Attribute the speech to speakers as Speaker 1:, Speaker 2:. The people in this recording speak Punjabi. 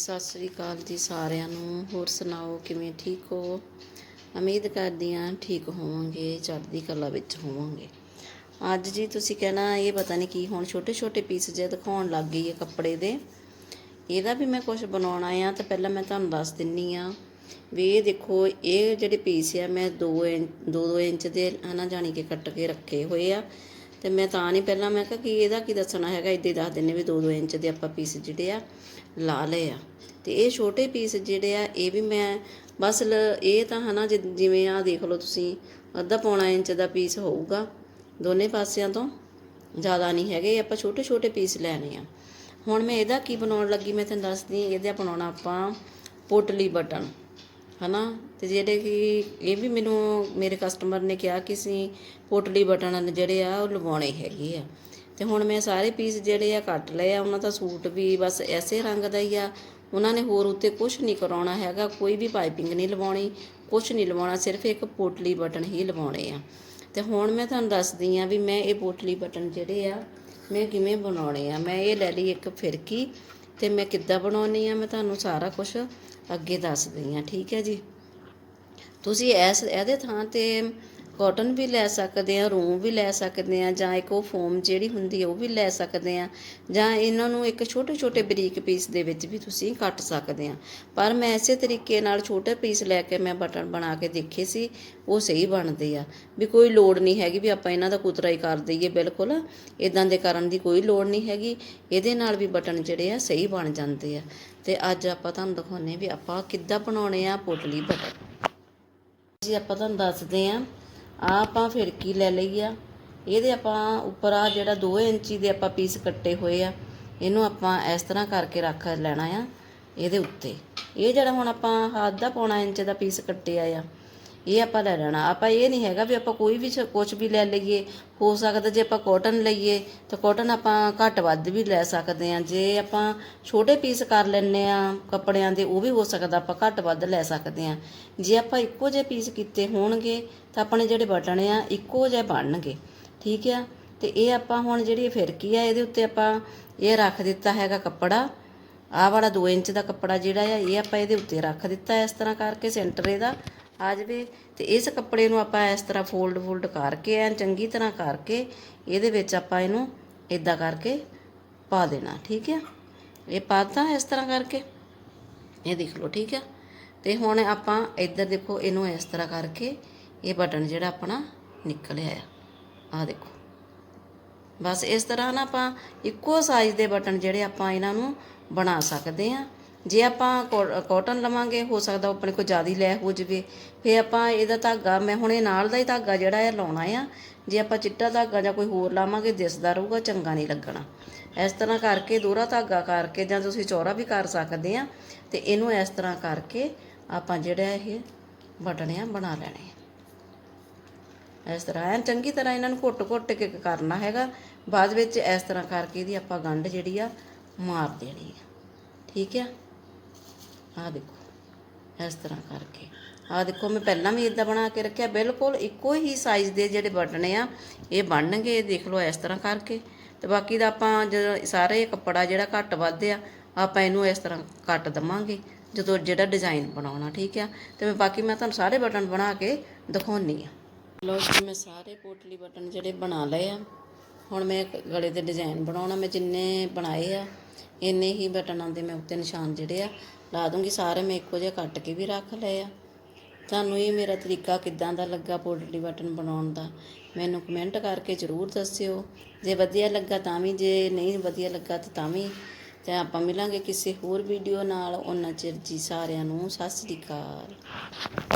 Speaker 1: ਸਤਿ ਸ੍ਰੀ ਅਕਾਲ ਜੀ ਸਾਰਿਆਂ ਨੂੰ। ਹੋਰ ਸੁਣਾਓ, ਕਿਵੇਂ ਠੀਕ ਹੋ? ਉਮੀਦ ਕਰਦੀ ਹਾਂ ਠੀਕ ਹੋਵਾਂਗੇ, ਚੜ੍ਹਦੀ ਕਲਾ ਵਿੱਚ ਹੋਵਾਂਗੇ। ਅੱਜ ਜੀ ਤੁਸੀਂ ਕਹਿਣਾ, ਇਹ ਪਤਾ ਨਹੀਂ ਕੀ ਹੁਣ ਛੋਟੇ ਛੋਟੇ ਪੀਸ ਜੇ ਦਿਖਾਉਣ ਲੱਗ ਗਈ ਹੈ ਕੱਪੜੇ ਦੇ। ਇਹਦਾ ਵੀ ਮੈਂ ਕੁਝ ਬਣਾਉਣਾ ਆ ਤਾਂ ਪਹਿਲਾਂ ਮੈਂ ਤੁਹਾਨੂੰ ਦੱਸ ਦਿੰਨੀ ਆ ਵੀ ਇਹ ਦੇਖੋ, ਇਹ ਜਿਹੜੇ ਪੀਸ ਆ, ਮੈਂ 2 ਇੰਚ 2-2 ਇੰਚ ਦੇ ਹਨਾ, ਜਾਣੀ ਕਿ ਕੱਟ ਕੇ ਰੱਖੇ ਹੋਏ ਆ। ਤੇ ਮੈਂ ਤਾਂ ਨਹੀਂ ਪਹਿਲਾਂ, ਮੈਂ ਕਿਹਾ ਕਿ ਇਹਦਾ ਕੀ ਦੱਸਣਾ ਹੈਗਾ? ਇੱਦਾਂ ਹੀ ਦੱਸ ਦਿੰਨੇ ਵੀ 2-2 ਇੰਚ ਦੇ ਆਪਾਂ ਪੀਸ ਜਿਹੜੇ ਆ, ਲਾ ਲਏ ਆ। ਤੇ ਇਹ ਛੋਟੇ ਪੀਸ ਜਿਹੜੇ ਆ, ਇਹ ਵੀ ਮੈਂ ਬਸ ਲ- ਇਹ ਤਾਂ ਹਨਾ ਜਿ- ਜਿਵੇਂ ਆ ਦੇਖ ਲਓ ਤੁਸੀਂ, ਅੱਧਾ ਪੌਣਾ ਇੰਚ ਦਾ ਪੀਸ ਹੋਊਗਾ ਦੋਨੇ ਪਾਸਿਆਂ ਤੋਂ, ਜ਼ਿਆਦਾ ਨਹੀਂ ਹੈਗੇ, ਆਪਾਂ ਛੋਟੇ ਛੋਟੇ ਪੀਸ ਲੈਣੇ ਆ। ਹੁਣ ਮੈਂ ਇਹਦਾ ਕੀ ਬਣਾਉਣ ਲੱਗੀ? ਮੈਂ ਤੁਹਾਨੂੰ ਦੱਸਦੀ ਇਹਦੇ ਬਣਾਉਣਾ ਆਪਾਂ ਪੋਟਲੀ ਬਟਨ। ਹਨਾ? ਤੇ ਜਿਹੜੇ ਕਿ ਇਹ ਵੀ ਮੈਨੂੰ, ਮੇਰੇ ਕਸਟਮਰ ਨੇ ਕਿਹਾ ਕਿ ਅਸੀਂ ਪੋਟਲੀ ਬਟਨ ਜਿਹੜੇ ਆ, ਉਹ ਲਵਾਉਣੇ ਹੈਗੇ ਆ। ਤੇ ਹੁਣ ਮੈਂ ਸਾਰੇ ਪੀਸ ਜਿਹੜੇ ਆ ਕੱਟ ਲਏ ਆ, ਉਹਨਾਂ ਦਾ ਸੂਟ ਵੀ ਬਸ ਐਸੇ ਰੰਗ ਦਾ ਹੀ ਆ। ਉਹਨਾਂ ਨੇ ਹੋਰ ਉੱਤੇ ਕੁਝ ਨਹੀਂ ਕਰਾਉਣਾ ਹੈਗਾ, ਕੋਈ ਵੀ ਪਾਈਪਿੰਗ ਨਹੀਂ ਲਵਾਉਣੀ ਕੁਝ ਨਹੀਂ ਲਵਾਉਣਾ, ਸਿਰਫ ਇੱਕ ਪੋਟਲੀ ਬਟਨ ਹੀ ਲਵਾਉਣੇ ਆ। ਤੇ ਹੁਣ ਮੈਂ ਤੁਹਾਨੂੰ ਦੱਸਦੀ ਆ ਵੀ ਮੈਂ ਇਹ ਪੋਟਲੀ ਬਟਨ ਜਿਹੜੇ ਆ, ਮੈਂ ਕਿਵੇਂ ਬਣਾਉਣੇ ਆ। ਮੈਂ ਇਹ ਲੈ ਲਈ ਇੱਕ ਫਿਰਕੀ ਤੇ ਮੈਂ ਕਿੱਦਾਂ ਬਣਾਉਣੀ ਆ, ਮੈਂ ਤੁਹਾਨੂੰ ਸਾਰਾ ਕੁਝ ਅੱਗੇ ਦੱਸਦੀ ਆ, ਠੀਕ ਹੈ ਜੀ? ਤੁਸੀਂ ਇਸ, ਇਹਦੇ ਥਾਂ ਤੇ ਕਾਟਨ ਵੀ ਲੈ ਸਕਦੇ ਆ ਰੂਮ ਵੀ ਲੈ ਸਕਦੇ ਆ ਜਾਂ ਇੱਕ ਉਹ ਫੋਮ ਜਿਹੜੀ ਹੁੰਦੀ ਹੈ ਉਹ ਵੀ ਲੈ ਸਕਦੇ ਆ ਜਾਂ ਇਹਨਾਂ ਨੂੰ ਇੱਕ ਛੋਟੇ ਛੋਟੇ ਬਰੀਕ ਪੀਸ ਦੇ ਵਿੱਚ ਵੀ ਤੁਸੀਂ ਕੱਟ ਸਕਦੇ ਆ ਪਰ ਮੈਂ ਇਸੇ ਤਰੀਕੇ ਨਾਲ ਛੋਟੇ ਪੀਸ ਲੈ ਕੇ ਮੈਂ ਬਟਨ ਬਣਾ ਕੇ ਦੇਖੇ ਸੀ, ਉਹ ਸਹੀ ਬਣਦੇ ਆ। ਵੀ ਕੋਈ ਲੋੜ ਨਹੀਂ ਹੈਗੀ ਵੀ ਆਪਾਂ ਇਹਨਾਂ ਦਾ ਕੁਤਰਾ ਹੀ ਕਰ ਦਈਏ, ਬਿਲਕੁਲ। ਇਦਾਂ ਦੇ ਕਰਨ ਦੀ ਕੋਈ ਲੋੜ ਨਹੀਂ ਹੈਗੀ, ਇਹਦੇ ਨਾਲ ਵੀ ਬਟਨ ਜਿਹੜੇ ਆ ਸਹੀ ਬਣ ਜਾਂਦੇ ਆ। ਤੇ ਅੱਜ ਆਪਾਂ ਤੁਹਾਨੂੰ ਦਿਖਾਉਨੇ ਵੀ ਆਪਾਂ ਕਿੱਦਾਂ ਬਣਾਉਣੇ ਆ ਪੋਟਲੀ ਬਟਨ। ਜੀ ਆਪਾਂ ਤੁਹਾਨੂੰ ਦੱਸਦੇ ਆਂ ਆ ਆਪਾਂ ਫਿਰਕੀ ਲੈ ਲਈ ਆ? ਇਹਦੇ ਆਪਾਂ ਉੱਪਰ ਆ ਜਿਹੜਾ 2 ਇੰਚੀ ਦੇ ਆਪਾਂ ਪੀਸ ਕੱਟੇ ਹੋਏ ਆ, ਇਹਨੂੰ ਆਪਾਂ ਇਸ ਤਰ੍ਹਾਂ ਕਰਕੇ ਰੱਖ ਲੈਣਾ ਆ ਇਹਦੇ ਉੱਤੇ। ਇਹ ਜਿਹੜਾ ਹੁਣ ਆਪਾਂ ਹੱਥ ਦਾ ਪੌਣਾ ਇੰਚ ਦਾ ਪੀਸ ਕੱਟਿਆ ਆ ਇਹ ਆਪਾਂ ਲੈ ਲੈਣਾ। ਆਪਾਂ ਇਹ ਨਹੀਂ ਹੈਗਾ ਵੀ ਆਪਾਂ ਕੋਈ ਵੀ ਕੁਝ ਵੀ ਲੈ ਲਈਏ। ਹੋ ਸਕਦਾ ਜੇ ਆਪਾਂ ਕਾਟਨ ਲਈਏ, ਤਾਂ ਕਾਟਨ ਆਪਾਂ ਘੱਟ ਵੱਧ ਵੀ ਲੈ ਸਕਦੇ ਆ ਜੇ ਆਪਾਂ ਛੋਟੇ ਪੀਸ ਕਰ ਲੈਨੇ ਆ ਕੱਪੜਿਆਂ ਦੇ, ਉਹ ਵੀ ਹੋ ਸਕਦਾ ਆਪਾਂ ਘੱਟ ਵੱਧ ਲੈ ਸਕਦੇ ਆ ਜੇ ਆਪਾਂ ਇੱਕੋ ਜਿਹੇ ਪੀਸ ਕੀਤੇ ਹੋਣਗੇ, ਤਾਂ ਆਪਣੇ ਜਿਹੜੇ ਬਟਨ ਆ, ਇੱਕੋ ਜਿਹੇ ਬਣਨਗੇ। ਠੀਕ ਆ? ਤੇ ਇਹ ਆਪਾਂ ਹੁਣ ਜਿਹੜੀ ਫਿਰਕੀ ਆ, ਇਹਦੇ ਉੱਤੇ ਆਪਾਂ ਇਹ ਰੱਖ ਦਿੱਤਾ ਹੈਗਾ ਕੱਪੜਾ। ਆਹ ਵਾਲਾ 2 ਇੰਚ ਦਾ ਕੱਪੜਾ ਜਿਹੜਾ ਆ, ਇਹ ਆਪਾਂ ਇਹਦੇ ਉੱਤੇ ਰੱਖ ਦਿੱਤਾ ਇਸ ਤਰ੍ਹਾਂ ਕਰਕੇ ਸੈਂਟਰ ਇਹਦਾ। ਆ ਜਾਵੇ ਤੇ ਇਸ ਕੱਪੜੇ ਨੂੰ ਆਪਾਂ ਇਸ ਤਰ੍ਹਾਂ ਫੋਲਡ ਫੋਲਡ ਕਰਕੇ ਐਨ ਚੰਗੀ ਤਰ੍ਹਾਂ ਕਰਕੇ ਇਹਦੇ ਵਿੱਚ ਆਪਾਂ ਇਹਨੂੰ ਇਦਾਂ ਕਰਕੇ ਪਾ ਦੇਣਾ, ਠੀਕ ਹੈ ਇਹ ਪਾਤਾ ਇਸ ਤਰ੍ਹਾਂ ਕਰਕੇ? ਇਹ ਦੇਖ ਲਓ, ਠੀਕ ਹੈ ਤੇ ਹੁਣ ਆਪਾਂ ਇੱਧਰ ਦੇਖੋ ਇਹਨੂੰ ਇਸ ਤਰ੍ਹਾਂ ਕਰਕੇ ਇਹ ਬਟਨ ਜਿਹੜਾ ਆਪਣਾ ਨਿਕਲਿਆ ਆ। ਆ ਦੇਖੋ। ਬਸ ਇਸ ਤਰ੍ਹਾਂ ਨਾ ਆਪਾਂ ਇੱਕੋ ਸਾਈਜ਼ ਦੇ ਬਟਨ ਜਿਹੜੇ ਆਪਾਂ ਇਹਨਾਂ ਨੂੰ ਬਣਾ ਸਕਦੇ ਆ। ਜੇ ਆਪਾਂ ਕਾਟਨ ਲਵਾਂਗੇ, ਹੋ ਸਕਦਾ ਉਹ ਆਪਣੇ ਕੋਲ ਜ਼ਿਆਦਾ ਲੈ ਹੋ ਜਵੇ। ਫੇ ਆਪਾਂ ਇਹਦਾ ਧਾਗਾ, ਮੈਂ ਹੁਣ ਇਹ ਨਾਲ ਦਾ ਹੀ ਧਾਗਾ ਜਿਹੜਾ ਹੈ ਲਾਉਣਾ ਆ, ਜੇ ਆਪਾਂ ਚਿੱਟਾ ਧਾਗਾ ਜਾਂ ਕੋਈ ਹੋਰ ਲਾਵਾਂਗੇ, ਦਿਸਦਾ ਰਹੂਗਾ, ਚੰਗਾ ਨਹੀਂ ਲੱਗਣਾ। ਇਸ ਤਰ੍ਹਾਂ ਕਰਕੇ, ਦੋਹਰਾ ਧਾਗਾ ਕਰਕੇ ਜਾਂ ਤੁਸੀਂ ਚੌੜਾ ਵੀ ਕਰ ਸਕਦੇ ਆ, ਤੇ ਇਹਨੂੰ ਇਸ ਤਰ੍ਹਾਂ ਕਰਕੇ ਆਪਾਂ ਜਿਹੜਾ ਇਹ ਬਟਨ ਆ, ਬਣਾ ਲੈਣੇ ਇਸ ਤਰ੍ਹਾਂ, ਐਨ ਚੰਗੀ ਤਰ੍ਹਾਂ ਇਹਨਾਂ ਨੂੰ ਘੁੱਟ-ਘੁੱਟ ਕੇ ਕਰਨਾ ਹੈਗਾ। ਬਾਅਦ ਵਿੱਚ ਇਸ ਤਰ੍ਹਾਂ ਕਰਕੇ ਇਹਦੀ ਆਪਾਂ ਗੰਢ ਜਿਹੜੀ ਆ, ਮਾਰ ਦੇਣੀ ਆ। ਠੀਕ ਆ? ਆਹ ਦੇਖੋ, ਇਸ ਤਰ੍ਹਾਂ ਕਰਕੇ। ਆਹ ਦੇਖੋ, ਮੈਂ ਪਹਿਲਾਂ ਵੀ ਇਦਾਂ ਬਣਾ ਕੇ ਰੱਖਿਆ। ਬਿਲਕੁਲ ਇੱਕੋ ਹੀ ਸਾਈਜ਼ ਦੇ ਜਿਹੜੇ ਬਟਨ ਆ, ਇਹ ਬਣਨਗੇ ਦੇਖ ਲਓ ਇਸ ਤਰ੍ਹਾਂ ਕਰਕੇ। ਤੇ ਬਾਕੀ ਦਾ ਆਪਾਂ ਜਦੋਂ ਸਾਰੇ ਕੱਪੜਾ ਜਿਹੜਾ ਘੱਟ ਵੱਧ ਆ, ਆਪਾਂ ਇਹਨੂੰ ਇਸ ਤਰ੍ਹਾਂ ਕੱਟ ਦਵਾਂਗੇ, ਜਦੋਂ ਜਿਹੜਾ ਡਿਜ਼ਾਈਨ ਬਣਾਉਣਾ, ਠੀਕ ਆ? ਤੇ ਮੈਂ ਬਾਕੀ ਮੈਂ ਤੁਹਾਨੂੰ ਸਾਰੇ ਬਟਨ ਬਣਾ ਕੇ ਦਿਖਾਉਣੀ ਆ। ਲੋ ਜੀ, ਮੈਂ ਸਾਰੇ ਪੋਟਲੀ ਬਟਨ ਜਿਹੜੇ ਬਣਾ ਲਏ ਆ। ਹੁਣ ਮੈਂ ਗਲੇ ਤੇ ਡਿਜ਼ਾਈਨ ਬਣਾਉਣਾ, ਮੈਂ ਜਿੰਨੇ ਬਣਾਏ ਆ, ਇੰਨੇ ਹੀ ਬਟਨਾਂ ਦੇ ਮੈਂ ਉੱਤੇ ਨਿਸ਼ਾਨ ਜਿਹੜੇ ਆ, ਲਾ ਦੂੰਗੀ, ਸਾਰੇ ਮੈਂ ਇੱਕੋ ਜਿਹੇ ਕੱਟ ਕੇ ਵੀ ਰੱਖ ਲਏ ਆ। ਤੁਹਾਨੂੰ ਇਹ ਮੇਰਾ ਤਰੀਕਾ ਕਿੱਦਾਂ ਦਾ ਲੱਗਾ ਪੋਟਲੀ ਬਟਨ ਬਣਾਉਣ ਦਾ, ਮੈਨੂੰ ਕਮੈਂਟ ਕਰਕੇ ਜ਼ਰੂਰ ਦੱਸਿਓ। ਜੇ ਵਧੀਆ ਲੱਗਾ ਤਾਂ ਵੀ, ਜੇ ਨਹੀਂ ਵਧੀਆ ਲੱਗਾ ਤਾਂ ਤਾਂ ਵੀ। ਤੇ ਆਪਾਂ ਮਿਲਾਂਗੇ ਕਿਸੇ ਹੋਰ ਵੀਡੀਓ ਨਾਲ। ਉਹਨਾਂ ਚਿਰ ਜੀ ਸਾਰਿਆਂ ਨੂੰ, ਸਤਿ ਸ੍ਰੀ ਅਕਾਲ।